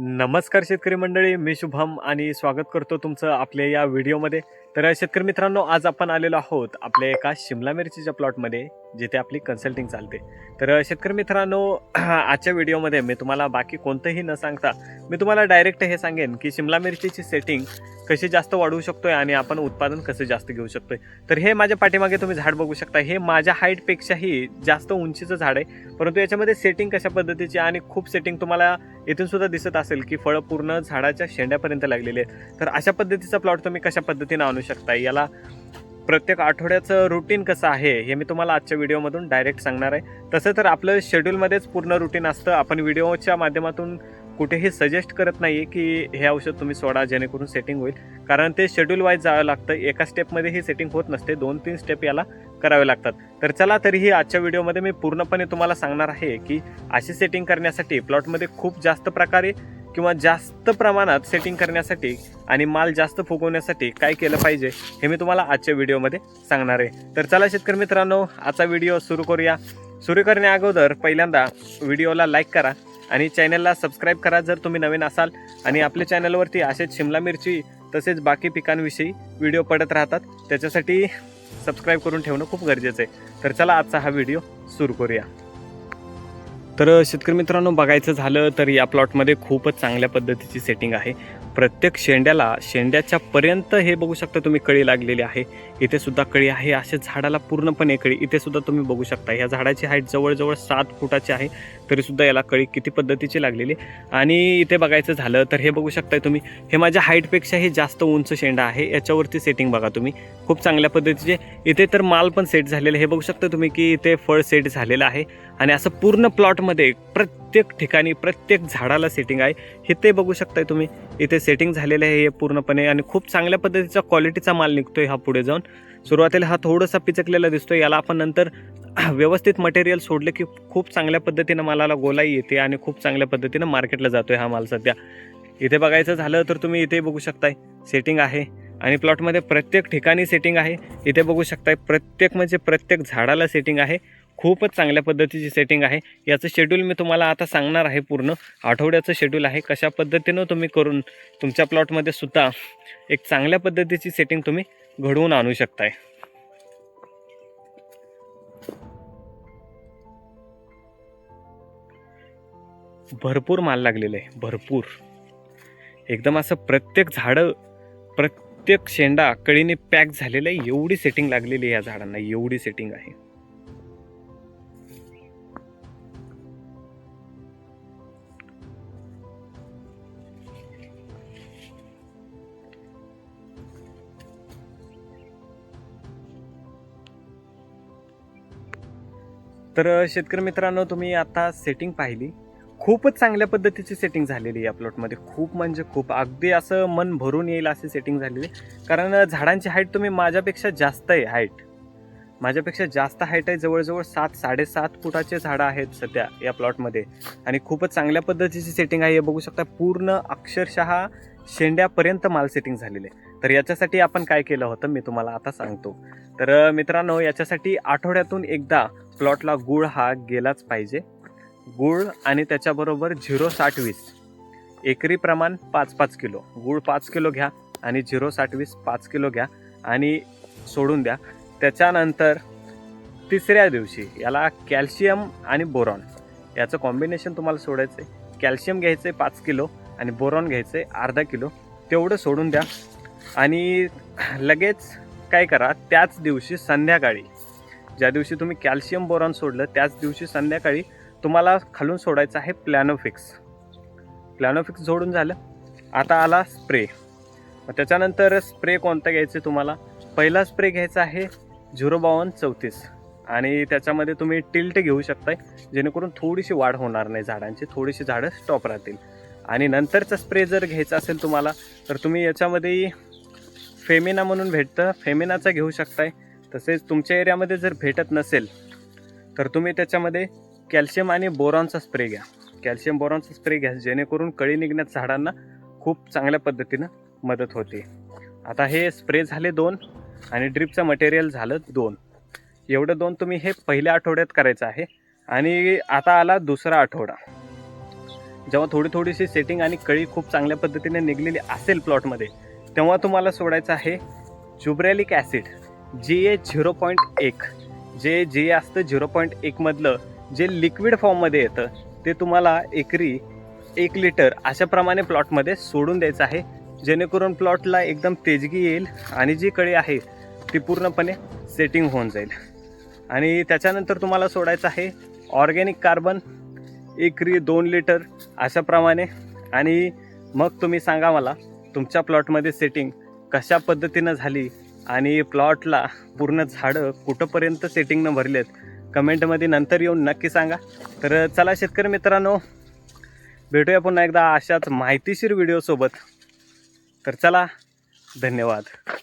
नमस्कार शेतकरी मंडळी मी शुभम आणि स्वागत करतो तुमचं आपल्या या व्हिडिओमध्ये. तर शेतकरी मित्रांनो आज आपण आलेलो आहोत आपल्या एका शिमला मिरचीच्या प्लॉटमध्ये जिथे आपली कन्सल्टिंग चालते. तर शेतकरी मित्रांनो आजच्या व्हिडिओमध्ये मी तुम्हाला बाकी कोणतंही न सांगता मी तुम्हाला डायरेक्ट हे सांगेन की शिमला मिरचीची सेटिंग कशी जास्त वाढवू शकतोय आणि आपण उत्पादन कसं जास्त घेऊ शकतोय. तर हे माझ्या पाठीमागे तुम्ही झाड बघू शकता. हे माझ्या हाईटपेक्षाही जास्त उंचीचं झाड आहे. परंतु याच्यामध्ये सेटिंग कशा पद्धतीची आणि खूप सेटिंग तुम्हाला इथून सुद्धा दिसत असेल की फळं पूर्ण झाडाच्या शेंड्यापर्यंत लागलेली आहेत. तर अशा पद्धतीचा प्लॉट तुम्ही कशा पद्धतीने आणू शकता? याला प्रत्येक आठवड्याचं रुटीन कसं आहे हे मी तुम्हाला आजच्या व्हिडिओमधून डायरेक्ट सांगणार आहे. तसं तर आपलं शेड्यूलमध्येच पूर्ण रुटीन असतं. आपण व्हिडिओच्या माध्यमातून कुठेही सजेस्ट करत नाही आहे की हे औषध तुम्ही सोडा जेणेकरून सेटिंग होईल. कारण ते शेड्यूल वाईज जावं लागतं. एका स्टेपमध्ये ही सेटिंग होत नसते. दोन तीन स्टेप याला करावे लागतात. तर चला तरीही आजच्या व्हिडिओमध्ये मी पूर्णपणे तुम्हाला सांगणार आहे की अशी सेटिंग करण्यासाठी प्लॉटमध्ये खूप जास्त प्रकारे किंवा जास्त प्रमाणात सेटिंग करण्यासाठी आणि माल जास्त फुगवण्यासाठी काय केलं पाहिजे हे मी तुम्हाला आजच्या व्हिडिओमध्ये सांगणार आहे. तर चला शेतकरी मित्रांनो आजचा व्हिडिओ सुरू करूया. सुरू करण्या अगोदर पहिल्यांदा व्हिडिओला लाईक करा आणि चॅनलला सबस्क्राईब करा जर तुम्ही नवीन असाल. आणि आपल्या चॅनलवरती असेच शिमला मिरची तसेच बाकी पिकांविषयी व्हिडिओ पडत राहतात. त्याच्यासाठी सबस्क्राईब करून ठेवणं खूप गरजेचं आहे. तर चला आजचा हा व्हिडिओ सुरू करूया. तर शेतकरी मित्रांनो बघायचं झालं तर या प्लॉटमध्ये खूपच चांगल्या पद्धतीची सेटिंग आहे. प्रत्येक शेंड्याला शेंड्याच्या पर्यंत हे बघू शकता तुम्ही कळी लागलेली आहे. इथे सुद्धा कळी आहे. अशा झाडाला पूर्णपणे कळी. इथे सुद्धा तुम्ही बघू शकता. ह्या झाडाची हाईट जवळजवळ सात फुटाची आहे. तरी सुद्धा याला कळी किती पद्धतीची लागलेली आणि इथे बघायचं झालं तर हे बघू शकताय तुम्ही. हे माझ्या हाईटपेक्षा हे जास्त उंच शेंडा आहे. याच्यावरती सेटिंग बघा तुम्ही. खूप चांगल्या पद्धतीचे. इथे तर माल पण सेट झालेले हे बघू शकता तुम्ही की इथे फळ सेट झालेलं आहे. आणि असं पूर्ण प्लॉटमध्ये प्रत्येक प्रत्येक ठिकाणी प्रत्येक झाडाला सेटिंग आहे. हे ते बघू शकताय तुम्ही. इथे सेटिंग झालेलं आहे हे पूर्णपणे आणि खूप चांगल्या पद्धतीचा क्वालिटीचा माल निघतोय हा पुढे जाऊन. सुरुवातीला हा थोडासा पिचकलेला दिसतोय. याला आपण नंतर व्यवस्थित मटेरियल सोडले की खूप चांगल्या पद्धतीनं मालाला गोलाई येते आणि खूप चांगल्या पद्धतीनं मार्केटला जातोय हा माल सध्या. इथे बघायचं झालं तर तुम्ही इथे बघू शकताय. सेटिंग आहे आणि प्लॉटमध्ये प्रत्येक ठिकाणी सेटिंग आहे. इथे बघू शकताय प्रत्येक म्हणजे प्रत्येक झाडाला सेटिंग आहे. खूपच चांगल्या पद्धतीची सेटिंग आहे. याचं शेड्यूल मी तुम्हाला आता सांगणार आहे पूर्ण. आठवड्याचं शेड्यूल आहे. कशा पद्धतीनं तुम्ही करून तुमच्या प्लॉटमध्ये सुद्धा एक चांगल्या पद्धतीची सेटिंग तुम्ही घडवून आणू शकताय. भरपूर माल लागलेलं आहे. भरपूर. एकदम असं प्रत्येक झाडं प्रत्येक शेंडा कळीने पॅक झालेलं आहे. एवढी सेटिंग लागलेली आहे या झाडांना. एवढी सेटिंग आहे. तर शेतकरी मित्रांनो तुम्ही आता सेटिंग पाहिली. खूपच चांगल्या पद्धतीची सेटिंग झालेली आहे या प्लॉटमध्ये खूप म्हणजे खूप. अगदी असं मन भरून येईल अशी सेटिंग झालेली आहे. कारण झाडांची हाईट तुम्ही माझ्यापेक्षा जास्त आहे हाईट माझ्यापेक्षा जास्त हाईट आहे जवळजवळ सात साडेसात फुटाचे झाडं आहेत सध्या या प्लॉटमध्ये आणि खूपच चांगल्या पद्धतीची सेटिंग आहे. हे बघू शकता पूर्ण अक्षरशः शेंड्यापर्यंत माल सेटिंग झालेले आहे. तर याच्यासाठी आपण काय केलं होतं मी तुम्हाला आता सांगतो. तर मित्रांनो याच्यासाठी आठवड्यातून एकदा प्लॉटला गुळ हा गेलाच पाहिजे. गुळ आणि त्याच्याबरोबर झिरो साठ वीस. एकरी प्रमाण पाच पाच किलो. गुळ पाच किलो घ्या आणि झिरो साठ वीस पाच किलो घ्या आणि सोडून द्या. त्याच्यानंतर तिसऱ्या दिवशी याला कॅल्शियम आणि बोरॉन. याचं कॉम्बिनेशन तुम्हाला सोडायचं आहे कॅल्शियम घ्यायचं आहे पाच किलो आणि बोरॉन घ्यायचं आहे अर्धा किलो. तेवढं सोडून द्या. आणि लगेच काय करा त्याच दिवशी संध्याकाळी ज्या दिवशी तुम्ही कॅल्शियम बोरॉन सोडलं त्याच दिवशी संध्याकाळी तुम्हाला खालून सोडायचं आहे प्लॅनोफिक्स प्लॅनोफिक्स जोडून झालं. आता आला स्प्रे. त्याच्यानंतर स्प्रे कोणता घ्यायचं तुम्हाला? पहिला स्प्रे घ्यायचा आहे झिरो बावन्न चौतीस. आणि त्याच्यामध्ये तुम्ही टिल्ट घेऊ शकताय जेणेकरून थोडीशी वाढ होणार नाही झाडांची थोडीशी झाडं स्टॉप राहतील. आणि नंतरचा स्प्रे जर घ्यायचा असेल तुम्हाला तर तुम्ही याच्यामध्ये फेमिना म्हणून भेटतं. फेमिनाचा घेऊ शकताय. तसेच तुमच्या एरियामध्ये जर भेटत नसेल तर तुम्ही त्याच्यामध्ये कॅल्शियम आणि बोरॉनचा स्प्रे घ्या. कॅल्शियम बोरॉनचा स्प्रे घ्या जेणेकरून कळी निघण्यात झाडांना खूप चांगल्या पद्धतीनं मदत होते. आता हे स्प्रे झाले दोन आणि ड्रिपचं मटेरियल झालं दोन. एवढं दोन तुम्ही हे पहिल्या आठवड्यात करायचं आहे आणि आता आला दुसरा आठवडा. जेव्हा थोडी थोडीशी सेटिंग आणि कळी खूप चांगल्या पद्धतीने निघलेली असेल प्लॉटमध्ये तेव्हा तुम्हाला सोडायचं आहे gibberellic acid. G A zero point एक. जे जे असतं झिरो पॉईंट एकमधलं जे लिक्विड फॉर्ममध्ये येतं ते तुम्हाला एकरी एक लिटर अशाप्रमाणे प्लॉटमध्ये सोडून द्यायचं आहे. जेणेकरून प्लॉटला एकदम तेजगी येईल आणि जी कळी आहे ती पूर्णपणे सेटिंग होऊन जाईल. आणि त्याच्यानंतर तुम्हाला सोडायचं आहे ऑर्गॅनिक कार्बन एकरी दोन लिटर अशाप्रमाणे. आणि मग तुम्ही सांगा मला तुमच्या प्लॉटमध्ये सेटिंग कशा पद्धतीनं झाली? आणि प्लॉटला पूर्ण झाडं कुठंपर्यंत सेटिंगनं भरलेत कमेंटमध्ये नंतर येऊन नक्की सांगा. तर चला शेतकरी मित्रांनो भेटूया पुन्हा एकदा अशाच माहितीशीर व्हिडिओसोबत. तर चला धन्यवाद.